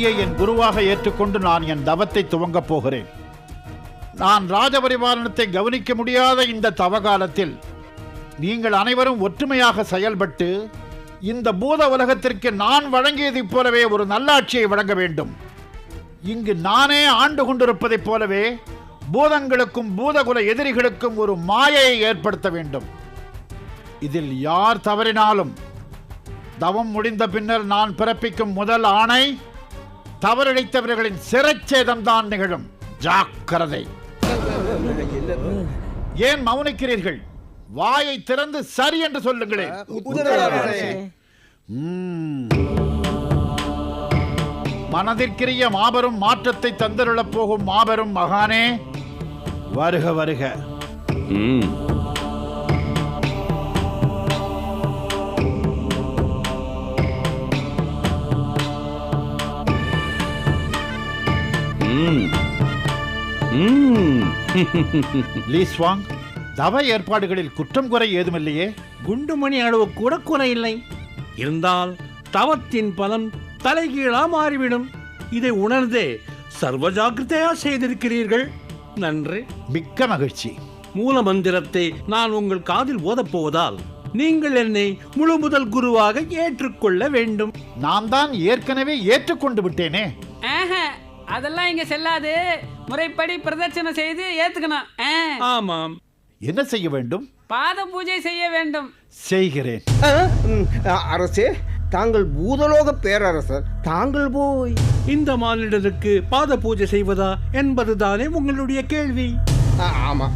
லீயை என் குருவாக ஏற்றுக்கொண்டு நான் என் தவத்தை துவங்கப் போகிறேன். நான் ராஜபரிவாரணத்தை கவனிக்க முடியாத இந்த தவகாலத்தில் நீங்கள் அனைவரும் ஒற்றுமையாக செயல்பட்டு இந்த பூத உலகத்திற்கு நான் வழங்கியதைப் போலவே ஒரு நல்லாட்சியை வழங்க வேண்டும். இங்கு நானே ஆண்டு கொண்டிருப்பதைப் போலவே பூதங்களுக்கும் பூதகுல எதிரிகளுக்கும் ஒரு மாயையை ஏற்படுத்த வேண்டும். இதில் யார் தவறினாலும் தவம் முடிந்த பின்னர் நான் பிறப்பிக்கும் முதல் ஆணை தவறிழைத்தவர்களின் சிரச்சேதம் தான் நிகழும். ஜாக்கிரதை. ஏன் மௌனிக்கிறீர்கள்? வாயை திறந்து சரி என்று சொல்லுங்களேன் ம். மனதிற்கிரிய மாபெரும் மாற்றத்தை தந்தருளப் போகும் மாபெரும் மகானே வருக வருக. லீஸ்வாங் தவ ஏற்பாடுகளில் குற்றம் குறை ஏதுமில்லையே. குண்டுமணி அளவு கூட குறை இல்லை இருந்தால் தவத்தின் பலன் தலைகீழா மாறிவிடும். இதை உணர்ந்தே சர்வ ஜாக்கிரதையா செய்திருக்கிறீர்கள். நன்றி. மிக்க மகிழ்ச்சி. மூல மந்திரத்தை நான் உங்கள் காதில் ஓதப் போவதால் நீங்கள் என்னை முழு முதல் குருவாக ஏற்றுக்கொள்ள வேண்டும். நான் தான் ஏற்கனவே ஏற்றுக்கொண்டு விட்டேனே. ஆஹா, அதெல்லாம் இங்க செல்லாது. முறைப்படி பிரதட்சணை செய்து ஏத்துக்கணும். ஆ, ஆமாம். என்ன செய்ய வேண்டும்? பாத பூஜை செய்ய வேண்டும். செய்கிறேன். அரசே தாங்கள் பூதலோக பேரரசர். தாங்கள் போய். இந்த மானிடருக்கு பாத பூஜை செய்வதா என்பதுதானே உங்களுடைய கேள்வி. ஆமா.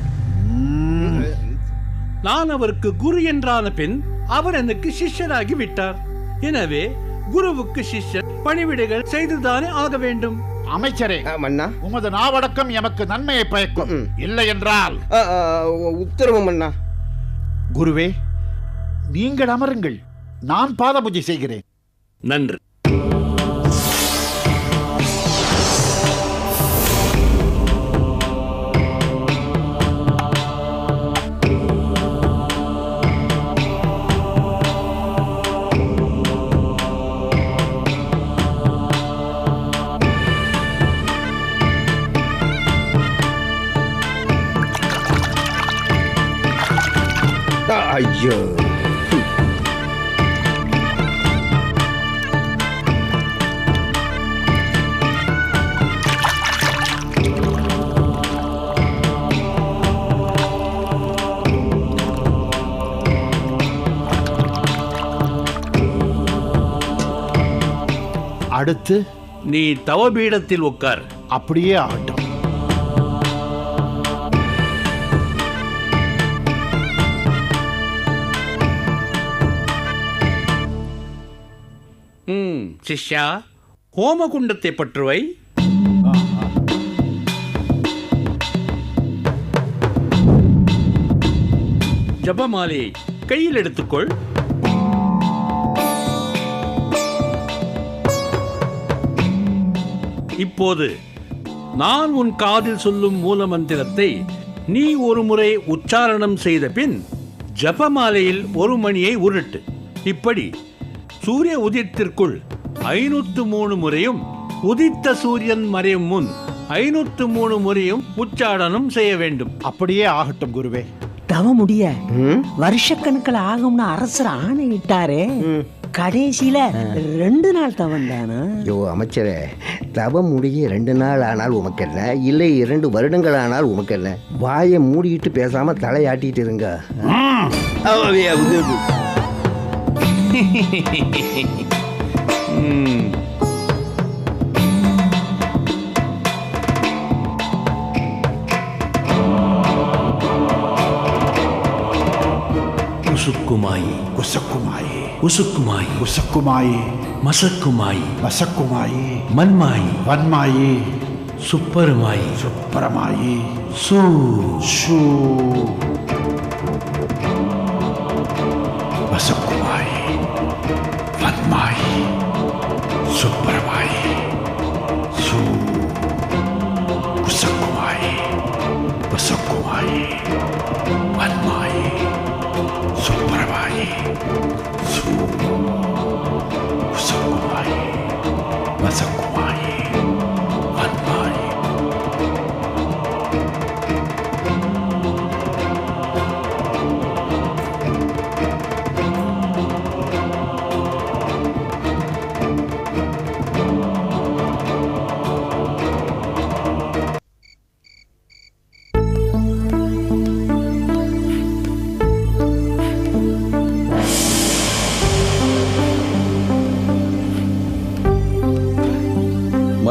நான் அவருக்கு குரு என்றான பின் அவர் எனக்கு சிஷ்யராகி விட்டார். எனவே குருவுக்கு சிஷ்யர் பணிவிடைகள் செய்துதானே ஆக வேண்டும். அமைச்சரே ஆ, மன்னா. உமது நாவடக்கம் எமக்கு நன்மையை பயக்கும். இல்லை என்றால் உத்தரவு மன்னா. குருவே நீங்கள் அமருங்கள். நான் பாத பூஜை செய்கிறேன். நன்று. ஐயோ அடுத்து நீ தவபீடத்தில் உட்கார். அப்படியே ஆகட்டும் சிஷ்யா ஹோமகுண்டத்தை பற்றுவை. ஜபமாலையை கையில் எடுத்துக்கொள். இப்போது நான் உன் காதில் சொல்லும் மூல மந்திரத்தை நீ ஒரு முறை உச்சாரணம் செய்த பின் ஜபமாலையில் ஒரு மணியை உருட்டு. இப்படி சூரிய உதயத்திற்குள் ஐநூத்து மூணு முறையும் உதித்த சூரியன் மறையும் முன் ஐநூத்து மூணு முறையும் உச்சாடனம் செய்ய வேண்டும். அப்படியே ஆகட்டும் குருவே. தவ முடிய. ம்? வருஷக்கணக்கில் ஆகும்னு அரசர் ஆணையிட்டாரே. கடைசியில ரெண்டு நாள் தவம் தானா? ஐயோ அமைச்சரே தவம் முடிய ரெண்டு நாள் ஆனால் உமக்கல்ல இல்லை இரண்டு வருடங்கள் ஆனால் உமக்கல்ல வாயை மூடிட்டு பேசாம தலையாட்டிட்டு இருங்க. kusakkumai kusakkumai usukkumai usakkumai masakkumai masakkumai manmai manmai सुपरमाई सुपरमाई सु सु बसकुमाई पद्माई सुपर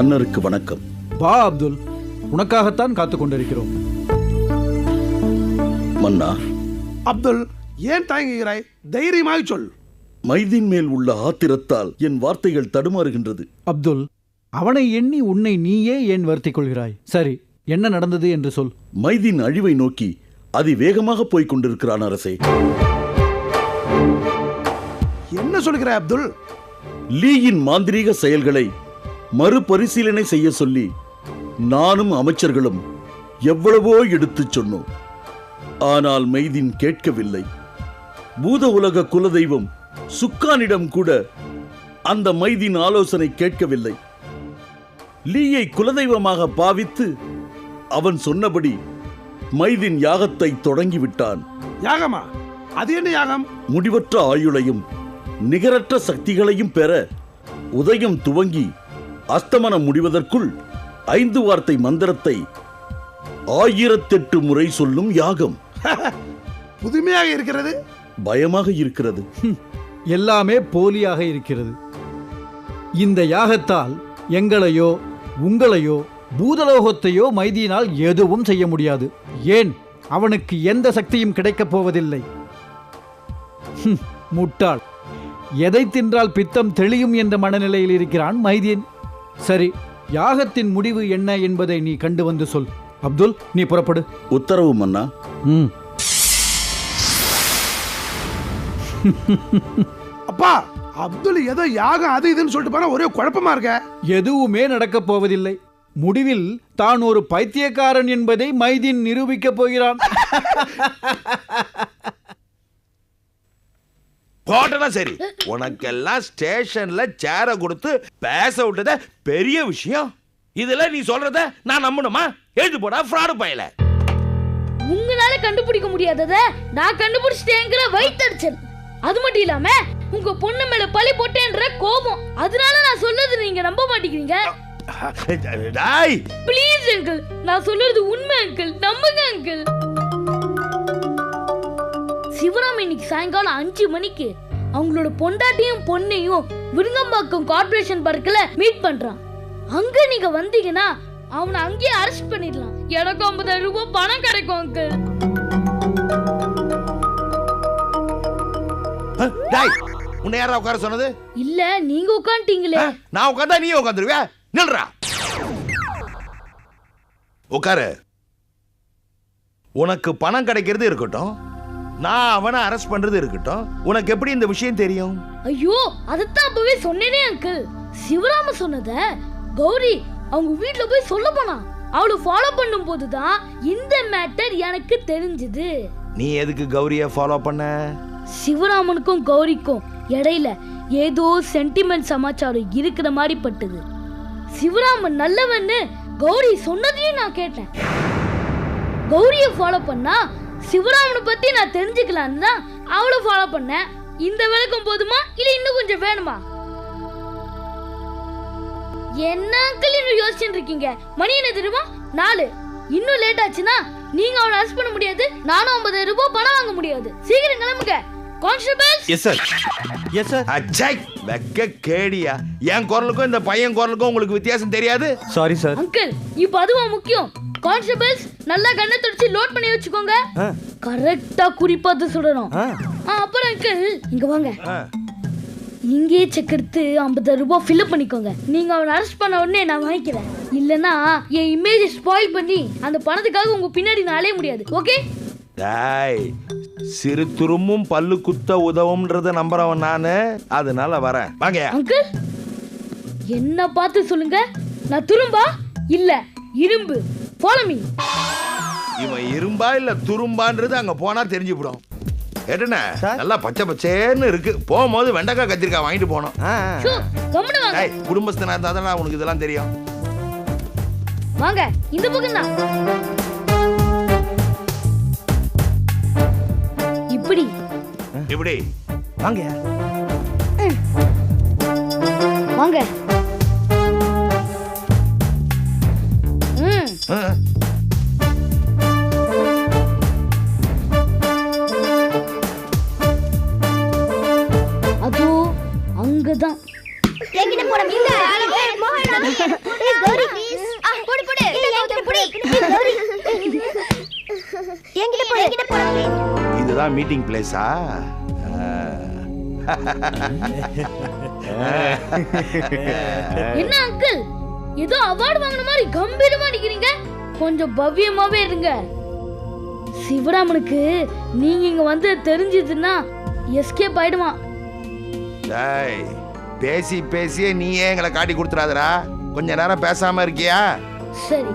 மன்னருக்கு வணக்கம். வா அப்துல் உனக்காகத்தான் காத்து கொண்டிருக்கிறோம். மன்னா. அப்துல் ஏன் தயங்குகிறாய்? தைரியமாய் சொல். மைதீன் மேல் உள்ள ஆத்திரத்தால் என் வார்த்தைகள் தடுமாறுகின்றது. அப்துல் அவனை எண்ணி உன்னை நீயே ஏன் வருத்திக் கொள்கிறாய்? சரி என்ன நடந்தது என்று சொல். மைதீன் அழிவை நோக்கி அதிவேகமாக போய்க் கொண்டிருக்கிறான் அரசே. என்ன சொல்கிறாய் அப்துல்? லீயின் மாந்திரீக செயல்களை மறுபரிசீலனை செய்ய சொல்லி நானும் அமைச்சர்களும் எவ்வளவோ எடுத்துச் சொன்னோம். ஆனால் மைதீன் கேட்கவில்லை. பூத உலக குலதெய்வம் சுக்கானிடம் கூட அந்த மைதீன் ஆலோசனை கேட்கவில்லை. லீயை குலதெய்வமாக பாவித்து அவன் சொன்னபடி மைதீன் யாகத்தை தொடங்கிவிட்டான். யாகமா? அது என்ன யாகம்? முடிவற்ற ஆயுளையும் நிகரற்ற சக்திகளையும் பெற உதயம் துவங்கி அஸ்தமனம் முடிவதற்குள் ஐந்து வார்த்தை மந்திரத்தை ஆயிரத்தெட்டு முறை சொல்லும் யாகம். புதுமையாக இருக்கிறது? பயமாக இருக்கிறது. எல்லாமே போலியாக இருக்கிறது. இந்த யாகத்தால் எங்களையோ உங்களையோ பூதலோகத்தையோ மைதியினால் எதுவும் செய்ய முடியாது. ஏன்? அவனுக்கு எந்த சக்தியும் கிடைக்கப் போவதில்லை. முட்டாள். எதை தின்றால் பித்தம் தெளியும் என்ற மனநிலையில் இருக்கிறான் மைதீன் சரி யாகத்தின் முடிவு என்ன என்பதை நீ கண்டு வந்து சொல். அப்துல் நீ புறப்படு. உத்தரவு மன்னா. ம். அப்பா அப்துல் ஏதோ யாகம் அது இதுன்னு சொல்லிட்டு போனா ஒரே குழப்பமா இருக்க? எதுவுமே நடக்கப் போவதில்லை. முடிவில் தான் ஒரு பைத்தியக்காரன் என்பதை மைதீன் நிரூபிக்கப் போகிறான். போட்டனா சரி. உனக்கெல்லாம் ஸ்டேஷன்ல சேர கொடுத்து பேச விட்டத பெரிய விஷயம். இதுல நீ சொல்றத நான் நம்பணுமா? எழுதி போடா ஃப்ராடு பயல. உங்களால கண்டுபிடிக்க முடியாதத நான் கண்டுபிடிச்சிட்டேங்கிற வயித்தடிச்சல் அது மட்டும் இல்லாம உங்க பொண்ணு மேல பழி போட்டேன்ற கோபம். அதனால நான் சொல்றது நீங்க நம்ப மாட்டேங்கிறீங்க. டாய்! ப்ளீஸ் அங்கிள் நான் சொல்றது உண்மை அங்கிள் நம்புங்க அங்கிள் சிவராம் இன்னைக்கு சாயங்காலம் அஞ்சு மணிக்கு அவங்களோட பொண்டாட்டியும் பொண்ணையும் விருங்கம்பாக்கம் கார்ப்பரேஷன் பார்க்ல மீட் பண்றான். அங்க நீங்க வந்தீங்கன்னா அவனை அங்கேயே அரெஸ்ட் பண்ணிடலாம். எனக்கு ஐம்பதாயிரம் ரூபாய் பணம் கிடைக்கும் அங்கிள் டாய் உன்னை யாரா உட்கார சொன்னது? இல்ல நீங்க உட்காந்துட்டீங்களே? நான் உட்காந்தா நீ உட்காந்துருவியா? நில்றா. உட்காரு. உனக்கு பணம் கிடைக்கிறது இருக்கட்டும். நான் அவனை அரெஸ்ட் பண்றது இருக்கட்டும். உனக்கு எப்படி இந்த விஷயம் தெரியும்? ஐயோ அதத்தான் அப்பவே சொன்னேனே அங்கிள் சிவராம சொன்னத? கௌரி அவங்க வீட்ல போய் சொல்ல போனா. அவளை ஃபாலோ பண்ணும் போதுதான் இந்த மேட்டர் எனக்கு தெரிஞ்சது. நீ எதுக்கு கௌரிய ஃபாலோ பண்ண? சிவராமனுக்கும் கௌரிக்கும் இடையில ஏதோ சென்டிமெண்ட் சமாச்சாரம் இருக்கிற மாதிரி பட்டது. சிவராமன் நல்லவன்னு கௌரி சொன்னதையும் நான் கேட்டேன். கௌரிய ஃபாலோ பண்ணா சிவராமனை பத்தி நான் தெரிஞ்சுக்கலான்னு தான் அவளை ஃபாலோ பண்ணேன். இந்த விளக்கம் போதுமா? இல்ல இன்னும் கொஞ்சம் வேணுமா? என்ன அங்கிள் இன்னும் யோசிச்சுட்டு இருக்கீங்க? மணி என்ன தெரியுமா? நாலு. இன்னும் லேட் ஆச்சுன்னா நீங்க அவனை அரெஸ்ட் பண்ண முடியாது. நானும் ஐம்பதாயிரம் ரூபாய் பணம் வாங்க முடியாது. சீக்கிரம் கிளம்புங்க. Constable yes sir yes sir அச்சை வெக்க கேடியா. என் குரலுக்கும் இந்த பையன் குரலுக்கும் உங்களுக்கு வித்தியாசம் தெரியாது? சாரி சார் அங்கிள் இப்போ அதுவா முக்கியம்? கான்ஸ்டபிள்ஸ் நல்லா கண்ணை தொடச்சு லோட் பண்ணி வச்சுக்கோங்க. கரெக்டா குறிப்பாத்து சுடணும். அப்புறம் அங்கிள் இங்க வாங்க. இங்கேயே செக் எடுத்து ஐம்பதாயிரம் ரூபாய் ஃபில்அப் பண்ணிக்கோங்க. நீங்க அவனை அரெஸ்ட் பண்ண உடனே நான் வாங்கிக்கிறேன். இல்லனா என் இமேஜ் ஸ்பாயில் பண்ணி அந்த பணத்துக்காக உங்க பின்னாடி நான் அலைய முடியாது. ஓகே டாய் சிறு துரும்பும் பல்லு குத்த உதவும்ன்றத நம்புறவன் நானு. அதனால வரேன். வாங்க. அங்கிள் என்ன பார்த்து சொல்லுங்க. நான் துரும்பா? இல்ல இரும்பு. ஃபாலோ மீ இவன் இரும்பா இல்ல துரும்பான்றது அங்க போனா தெரிஞ்சுவிடும் கேட்டுன? நல்லா பச்சை பச்சேன்னு இருக்கு. போகும்போது வெண்டைக்காய் கத்திரிக்காய் வாங்கிட்டு போனோம். ஷூ கம்முனு வாங்க. டேய் குடும்பஸ்தனா இருந்தா தானே உனக்கு இதெல்லாம் தெரியும். வாங்க இந்த பக்கம் தான் இப்படி. இப்படி. வாங்க. வாங்க. அதோ அங்கதான். என்கிட்ட போட மீன் கௌரி. போடு இதுதான் மீட்டிங் பிளேஸா என்ன அங்கிள் ஏதோ அவார்டு வாங்கின மாதிரி கம்பீரமா நிக்கிறீங்க. கொஞ்சம் பவ்யமாவே இருங்க. சிவராமனுக்கு நீங்க இங்க வந்து தெரிஞ்சதுன்னா எஸ்கேப் ஆயிடுவான். டேய் பேசி பேசியே நீயே எங்களை காட்டி கொடுத்துறாதடா கொஞ்ச நேரம் பேசாம இருக்கியா? சரி.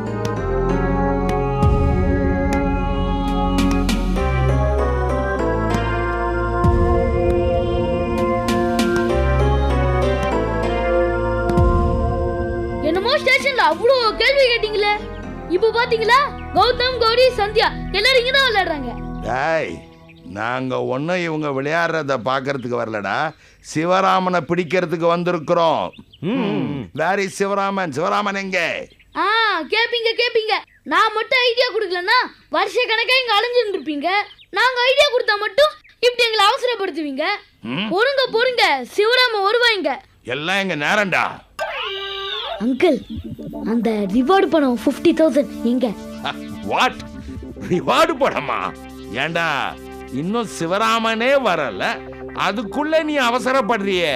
என்னமோ ஸ்டேஷன்ல அவ்வளோ கேள்வி கேட்டீங்களே? இப்போ பாத்தீங்களா? கௌதம் கௌரி சந்தியா எல்லாரும் இங்க தான் விளையாடுறாங்க. டேய் நாங்க ஒன்றும் இவங்க விளையாடுறத பார்க்கறதுக்கு வரலடா. சிவராமனை பிடிக்கிறதுக்கு வந்திருக்கிறோம். வேரி சிவராமன்? சிவராமன் எங்க? ஆ கேப்பீங்க கேப்பீங்க. நான் மட்டும் ஐடியா கொடுக்கலன்னா வருஷ கணக்கா இங்க அலைஞ்சுட்டு இருப்பீங்க நாங்க ஐடியா கொடுத்தா மட்டும் இப்படி எங்களை அவசரப்படுத்துவீங்க. பொறுங்க பொறுங்க. சிவராம வருவாங்க எல்லாம் எங்க நேரம்டா. அங்கிள் அந்த ரிவார்டு பணம் ஃபிஃப்டி தௌசண்ட் எங்க? வாட் ரிவார்டு படமா ஏண்டா இன்னும் சிவராமனே வரல. அதுக்குள்ள நீ அவசரப்படுறியே.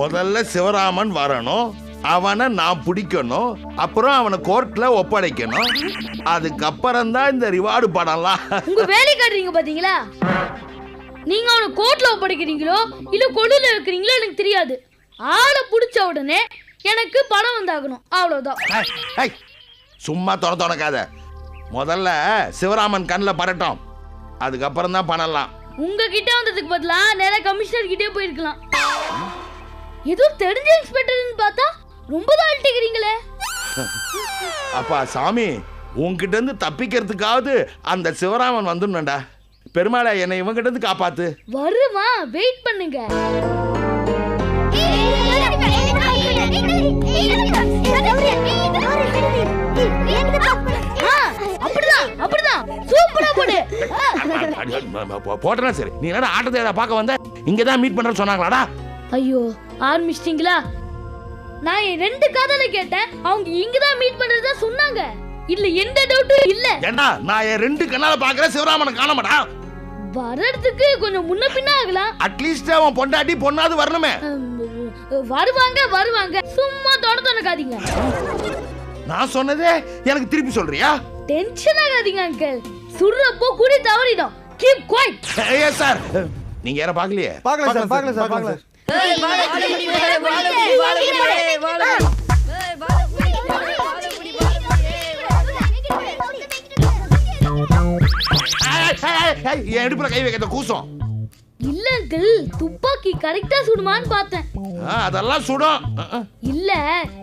முதல்ல சிவராமன் வரணும். அவனை நான் பிடிக்கணும். அப்புறம் அவனை கோர்ட்ல ஒப்படைக்கணும். அதுக்கப்புறம் தான் இந்த ரிவார்டு படம்லாம் உங்க வேலை காட்டுறீங்க பாத்தீங்களா? நீங்க அவனை கோர்ட்ல ஒப்படைக்கிறீங்களோ இல்ல கொள்ளுல இருக்கிறீங்களோ எனக்கு தெரியாது. ஆளை பிடிச்ச உடனே எனக்கு பணம் வந்தாகணும். அவ்வளவுதான். சும்மா தொட தொடக்காத. முதல்ல சிவராமன் கண்ணில் படட்டும். அதுக்கப்புறம் தான் பண்ணலாம் உங்ககிட்ட வந்ததுக்கு பதிலா நேரா கமிஷனர் கிட்டே போயிருக்கலாம். ஏதோ தெரிஞ்ச இன்ஸ்பெக்டர்னு பார்த்தா ரொம்ப தான் அழட்டிக்கிறீங்களே அப்பா சாமி உன்கிட்ட இருந்து தப்பிக்கிறதுக்காவது அந்த சிவராமன் வந்துடணும்டா. பெருமாளை என்னை இவங்கிட்ட இருந்து காப்பாத்து. வருமா வெயிட் பண்ணுங்க. போட்டனா சரி. நீ என்னடா ஆட்டத்தை பார்க்க வந்த? இங்க தான் மீட் பண்ற சொன்னாங்களாடா? ஐயோ ஆரம்பிச்சிட்டீங்களா? நான் ரெண்டு காதல கேட்டேன். அவங்க இங்க தான் மீட் பண்றதா சொன்னாங்க. இல்ல எந்த டவுட்டும் இல்ல. ஏண்டா நான் என் ரெண்டு கண்ணால பாக்குற சிவராமனை காணமாடா? வர்றதுக்கு கொஞ்சம் முன்ன பின்ன ஆகலாம். அட்லீஸ்ட் அவன் பொண்டாட்டி பொண்ணாவது வரணுமே. வருவாங்க வருவாங்க சும்மா தொட தொடக்காதீங்க நான் சொன்னதே எனக்கு திருப்பி சொல்றியா டென்ஷன் ஆகாதீங்க அங்கிள் சுடுறப்போ குடி தவறிடும் கீப் குவைட் ஏ சார் நீங்க யார பாக்கலையே பார்க்கலாம் சார் பார்க்கலாம் சார் என் இடுப்புல கை வைக்கிறத கூசம் இல்ல அங்கிள் துப்பாக்கி கரெக்டா சுடுமான்னு பார்த்தேன். அதெல்லாம் சுடும். இல்ல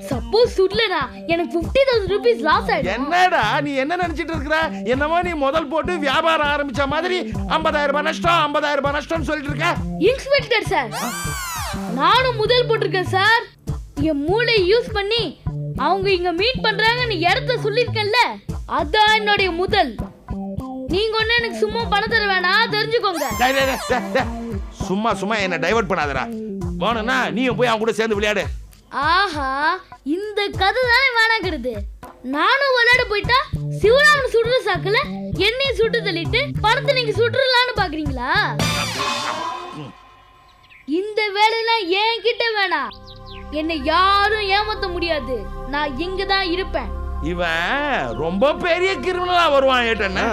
சப்போஸ் சுடலனா எனக்கு 50000 தௌசண்ட் ருபீஸ் லாஸ் ஆயிடும். என்னடா நீ என்ன நினைச்சிட்டு இருக்கிற? என்னமோ நீ முதல் போட்டு வியாபாரம் ஆரம்பிச்ச மாதிரி 50000 ரூபாய் நஷ்டம் 50000 ரூபாய் நஷ்டம்னு சொல்லிட்டு இருக்க. இன்ஸ்பெக்டர் சார் நானும் முதல் போட்டிருக்கேன் சார் என் மூளை யூஸ் பண்ணி அவங்க இங்க மீட் பண்றாங்கன்னு இடத்த சொல்லிருக்கேன்ல அதான் என்னுடைய முதல். நீங்க ஒண்ணு எனக்கு சும்மா பணம் தர வேணாம் தெரிஞ்சுக்கோங்க. டேய், டேய், டேய், டேய், டேய். சும்மா சும்மா என்ன டைவர்ட் பண்ணாதடா. வேணும்னா நீயும் போய் அவங்க கூட சேர்ந்து விளையாடு. ஆஹா இந்த கதை தானே வேணாங்கிறது நானும் விளையாட போயிட்டா சிவராமன் சுடுற சாக்குல என்னையும் சுட்டு தள்ளிட்டு பணத்தை நீங்க சுட்டுறலான்னு பாக்குறீங்களா? இந்த வேலையெல்லாம் என்கிட்ட வேணாம் என்னை யாரும் ஏமாத்த முடியாது. நான் இங்க தான் இருப்பேன். இவன் ரொம்ப பெரிய கிரிமினலா வருவான் ஏட்டன்னு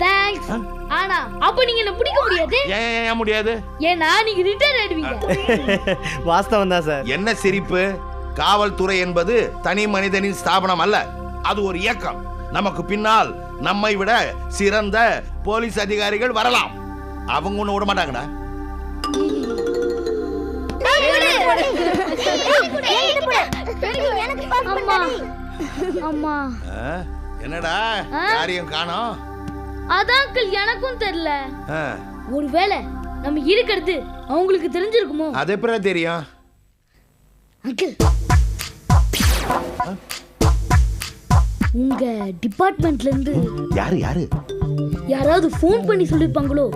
தேங்க்ஸ் ஆனா அப்ப நீங்க என்ன பிடிக்க முடியாது ஏன் முடியாது ஏன்னா நீங்க ரிட்டர்ன் ஆயிடுவீங்க வாஸ்தவம் தான் சார் என்ன சிரிப்பு காவல்துறை என்பது தனி மனிதனின் ஸ்தாபனம் அல்ல அது ஒரு இயக்கம் நமக்கு பின்னால் நம்மை விட சிறந்த போலீஸ் அதிகாரிகள் வரலாம் அவங்க ஒண்ணு விட மாட்டாங்கடா என்னடா ஆ? யாரையும் காணோம் அதான் uncle எனக்கும் தெரியல. ஒருவேளை நம்ம இருக்கிறது அவங்களுக்கு தெரிஞ்சிருக்குமோ? அது எப்படி தெரியும்? அங்கிள். உங்க டிபார்ட்மெண்ட்ல இருந்து யாரு யாரு? யாராவது ஃபோன் பண்ணி சொல்லிருப்பாங்களோ.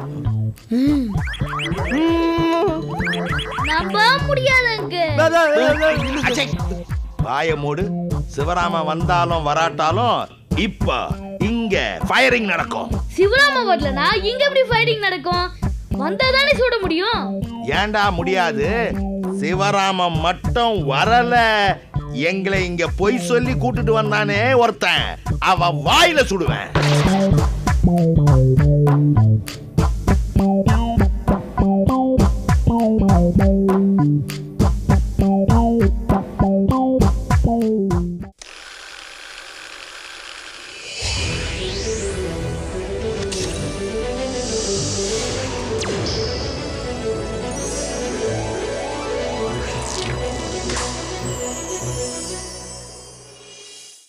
நம்ப முடியாதுங்க. வாய மூடு. சிவராம வந்தாலும் வராட்டாலும் இப்ப இங்க ஃபயரிங் நடக்கும். சிவராம வரலனா இங்க எப்படி ஃபைட்டிங் நடக்கும்? வந்தா தானே சுட முடியும். ஏன்டா முடியாது? சிவராமன் மட்டும் வரல. எங்களை இங்க பொய் சொல்லி கூட்டிட்டு வந்தானே ஒருத்தன். அவன் வாயில சுடுவேன்.